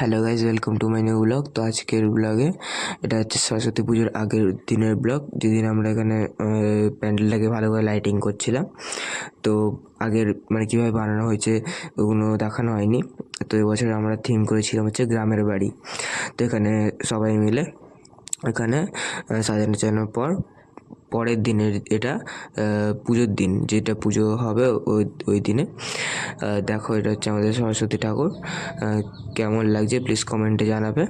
Hello guys welcome to my new blog তো আজকের ব্লগে এটা হচ্ছে সরস্বতী পুজোর আগের দিনের ব্লগ যেদিন আমরা এখানে প্যান্ডেলটাকে ভালো করে লাইটিং করছিলাম। তো আগের মানে কীভাবে বানানো হয়েছে ওগুলো দেখানো হয়নি। তো এবছর আমরা থিম করেছিলাম হচ্ছে গ্রামের বাড়ি। তো এখানে সবাই মিলে এখানে সাজানো চাজানোর পর পরের দিনের এটা পুজোর দিন, যেটা পুজো হবে ওই ওই দিনে। দেখো এটা হচ্ছে আমাদের সরস্বতী ঠাকুর। কেমন লাগছে প্লিজ কমেন্টে জানাবে।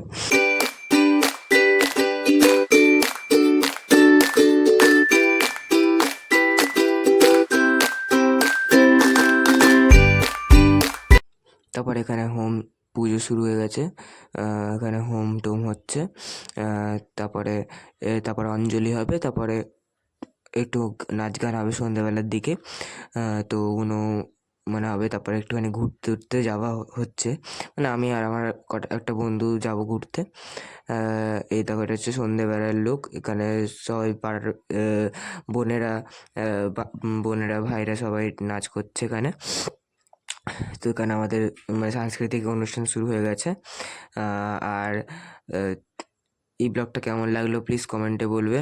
তারপর এখানে হোম পুজো শুরু হয়ে গেছে। এখানে হোম টোম হচ্ছে। তারপরে তারপরে অঞ্জলি হবে। তারপরে একটু নাচ গান হবে সন্ধ্যেবেলার দিকে। তো ওগুলো মানে হবে তারপরে একটুখানি ঘুরতে ঘুরতে যাওয়া হচ্ছে। মানে আমি আর আমার কটা, একটা বন্ধু যাব ঘুরতে। এই দেখো এটা হচ্ছে সন্ধ্যেবেলার লোক। এখানে সবাই পাড়ার বোনেরা বোনেরা, ভাইরা সবাই নাচ করছে এখানে। তো এখানে আমাদের মানে সাংস্কৃতিক অনুষ্ঠান শুরু হয়ে গেছে। আর এই ব্লগটা কেমন লাগল প্লিজ কমেন্টে বলবে।